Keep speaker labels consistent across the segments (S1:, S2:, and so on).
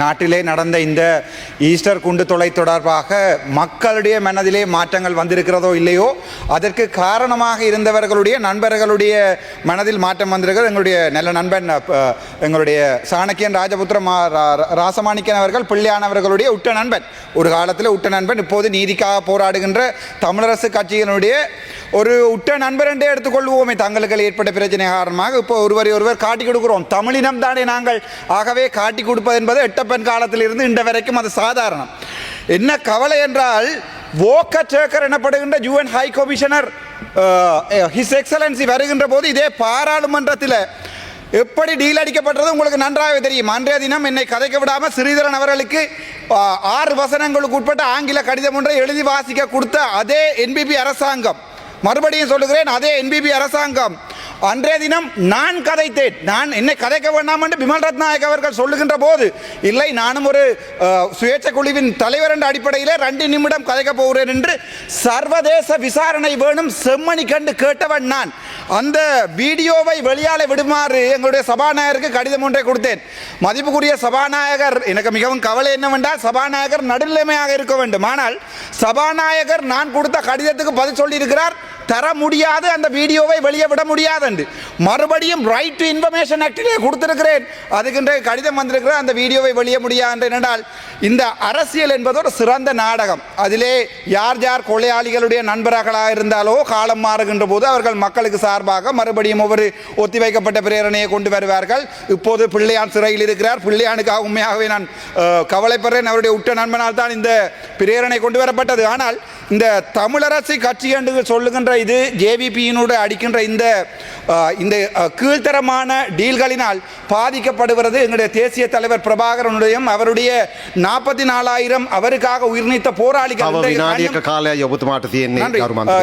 S1: நாட்டிலே நடந்த இந்த ஈஸ்டர் குண்டு தொலை தொடர்பாக மக்களுடைய மனதிலே மாற்றங்கள் வந்திருக்கிறதோ இல்லையோ அதற்கு காரணமாக இருந்தவர்களுடைய நண்பர்களுடைய மனதில் மாற்றம் வந்திருக்கிறது. எங்களுடைய நல்ல நண்பன் எங்களுடைய சாணக்கியன் ராஜபுத்திர மா ராசமாணிக்கன் அவர்கள் பிள்ளையானவர்களுடைய உட்ட நண்பன். ஒரு காலத்தில் உட்ட நண்பன் இப்போது நீதிக்காக போராடுகின்ற தமிழரசு கட்சியினுடைய ஒரு உட்ட நண்பர் என்றே எடுத்துக்கொள்வோமே. தங்களுக்கு ஏற்பட்ட பிரச்சனை காரணமாக இப்போ ஒருவரை ஒருவர் காட்டி கொடுக்கிறோம். தமிழினம் தானே நாங்கள். ஆகவே காட்டி கொடுப்பது என்பது எட்டப்பன் காலத்திலிருந்து இன்று வரைக்கும் அது சாதாரணம். என்ன கவலை என்றால் வோக்க சேக்கர் எனப்படுகின்ற UN High Commissioner His Excellency வருகின்ற போது இதே பாராளுமன்றத்தில் எப்படி டீல் அடிக்கப்பட்டது உங்களுக்கு நன்றாக தெரியும். அன்றைய தினம் என்னை கதைக்க விடாமல் ஸ்ரீதரன் அவர்களுக்கு ஆறு வசனங்களுக்கு உட்பட்ட ஆங்கில கடிதம் ஒன்றை எழுதி வாசிக்க கொடுத்த அதே என்பிபி அரசாங்கம். மறுபடியும் சொல்லுகிறேன் அதே என்பிபி அரசாங்கம். அன்றைய தினம் நான் கதைத்தேன். நான் என்னை கதைக்க வேண்டாம் என்று பிமல் ரத்நாயக் அவர்கள் சொல்லுகின்ற போது இல்லை நானும் ஒரு சுயேட்சை குழுவின் தலைவர் என்ற அடிப்படையிலே ரெண்டு நிமிடம் கதைக்க போகிறேன் என்று சர்வதேச விசாரணை வேணும் செம்மணி கண்டு கேட்டவன் நான். அந்த வீடியோவை வெளியால விடுமாறு எங்களுடைய சபாநாயகருக்கு கடிதம் ஒன்றை கொடுத்தேன். மதிப்புக்குரிய சபாநாயகர் எனக்கு மிகவும் கவலை என்னவென்றால் சபாநாயகர் நடுநிலைமையாக இருக்க வேண்டும். ஆனால் சபாநாயகர் நான் கொடுத்த கடிதத்துக்கு பதில் சொல்லியிருக்கிறார். தர முடியாது அந்த வீடியோவை வெளியே விட முடியாது என்று மறுபடியும் ரைட் டு இன்ஃபர்மேஷன் ஆக்டிலே கொடுத்திருக்கிறேன். அதுக்கின்ற கடிதம் வந்திருக்கிற அந்த வீடியோவை வெளியே முடியாது என்றால் இந்த அரசியல் என்பது சிறந்த நாடகம். அதிலே யார் யார் கொலையாளிகளுடைய நண்பர்களாக இருந்தாலோ காலம் மாறுகின்ற போது அவர்கள் மக்களுக்கு சார்பாக மறுபடியும் ஒவ்வொரு ஒத்திவைக்கப்பட்ட பிரேரணையை கொண்டு வருவார்கள். இப்போது பிள்ளையான் சிறையில் இருக்கிறார். பிள்ளையானுக்காக உண்மையாகவே நான் கவலைப்படுறேன். அவருடைய உட்ட நண்பனால் தான் இந்த பிரேரணை கொண்டு வரப்பட்டது. ஆனால் இந்த தமிழரசு கட்சி என்று சொல்லுகின்ற இது ஜேவிபியினோடு அடிக்கின்ற இந்த இந்த கீழ்த்தரமான டீல்களினால் பாதிக்கப்படுகிறது. எங்களுடைய தேசிய தலைவர் பிரபாகரனுடைய அவருடைய நாற்பத்தி நாலாயிரம் அவருக்காக உயிர்நீத்த போராளிகள்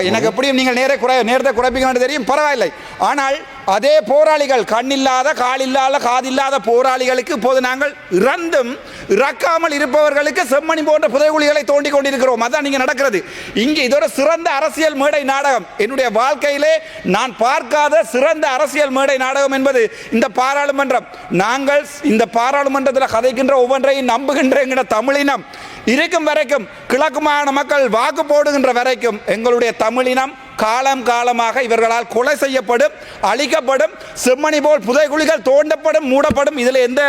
S1: எனக்கு எப்படியும் நீங்கள் நேர குறை நேரத்தை குறைப்பீங்கன்னு தெரியும். பரவாயில்லை. ஆனால் அதே போராளிகள் கண் இல்லாத கால் இல்லாத காதில்லாத போராளிகளுக்கு இப்போது நாங்கள் இறந்தும் இறக்காமல் இருப்பவர்களுக்கு செம்மணி போன்ற புதைகுழிகளை தோண்டி கொண்டிருக்கிறோம். அதான் நீங்கள் நடக்கிறது. இங்கே இதோட சிறந்த அரசியல் மேடை நாடகம். என்னுடைய வாழ்க்கையிலே நான் பார்க்காத சிறந்த அரசியல் மேடை நாடகம் என்பது இந்த பாராளுமன்றம். நாங்கள் இந்த பாராளுமன்றத்தில் கதைக்கின்ற ஒவ்வொன்றையும் நம்புகின்ற என்கிற தமிழினம். இருக்கும் வரைக்கும் கிழக்கு மாகாண மக்கள் வாக்கு போடுகின்ற வரைக்கும் எங்களுடைய தமிழினம் காலம் காலமாக இவர்களால் கொலை செய்யப்படும் அழிக்கப்படும் செம்மணி போல் புதைகுழிகள் தோண்டப்படும் மூடப்படும். இதில் எந்த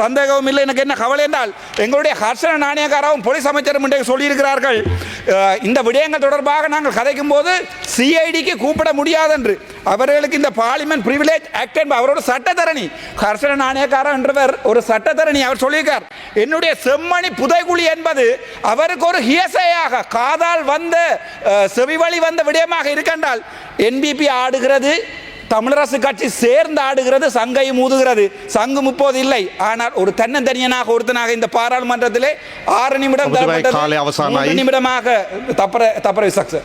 S1: சந்தேகமும் இல்லை. எனக்கு என்ன கவலை என்றால் எங்களுடைய ஹர்ஷன நாணயக்காராவும் போலீஸ் அமைச்சரும் இன்றைக்கு சொல்லியிருக்கிறார்கள். இந்த விடயங்கள் தொடர்பாக நாங்கள் கதைக்கும் போது சிஐடிக்கு கூப்பிட முடியாது என்று அவர்களுக்கு இந்த பார்லிமெண்ட் பிரிவிலேஜ் ஆக்ட் என்பது அவரோட சட்டத்தரணி. ஹர்ஷன நாணயக்காரர் என்றவர் ஒரு சட்டத்தரணி அவர் சொல்லியிருக்கார். என்னுடைய செம்மணி புதைகுழி என்பது அவருக்கு ஒரு ஹியசையாக காதால் வந்த செவிவழி வந்த விடயமாக இருக்கின்றால் என்பிபி ஆடுகிறது தமிழரசு கட்சி சேர்ந்து ஆடுகிறது சங்கை ஊதுகிறது. சங்கு முப்போது இல்லை. ஆனால் ஒரு தன்னந்தனியனாக ஒருத்தனாக இந்த பாராளுமன்றத்திலே ஆறு நிமிடம் தரப்பட்டது. நிமிடமாக தப்பற தப்பற விசாக்ஸ்.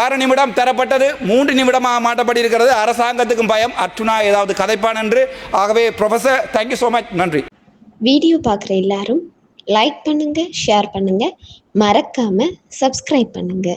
S1: ஆறு நிமிடம் தரப்பட்டது மூன்று நிமிடமாக மாட்டப்படி இருக்கிறது அரசாங்கத்துக்கும் பயம். அர்ச்சுனா ஏதாவது கதைப்பான் என்று. ஆகவே professor thank you so much நன்றி.
S2: வீடியோ பார்க்குற எல்லாரும் லைக் பண்ணுங்க ஷேர் பண்ணுங்க. மறக்காம சப்ஸ்கிரைப் பண்ணுங்க.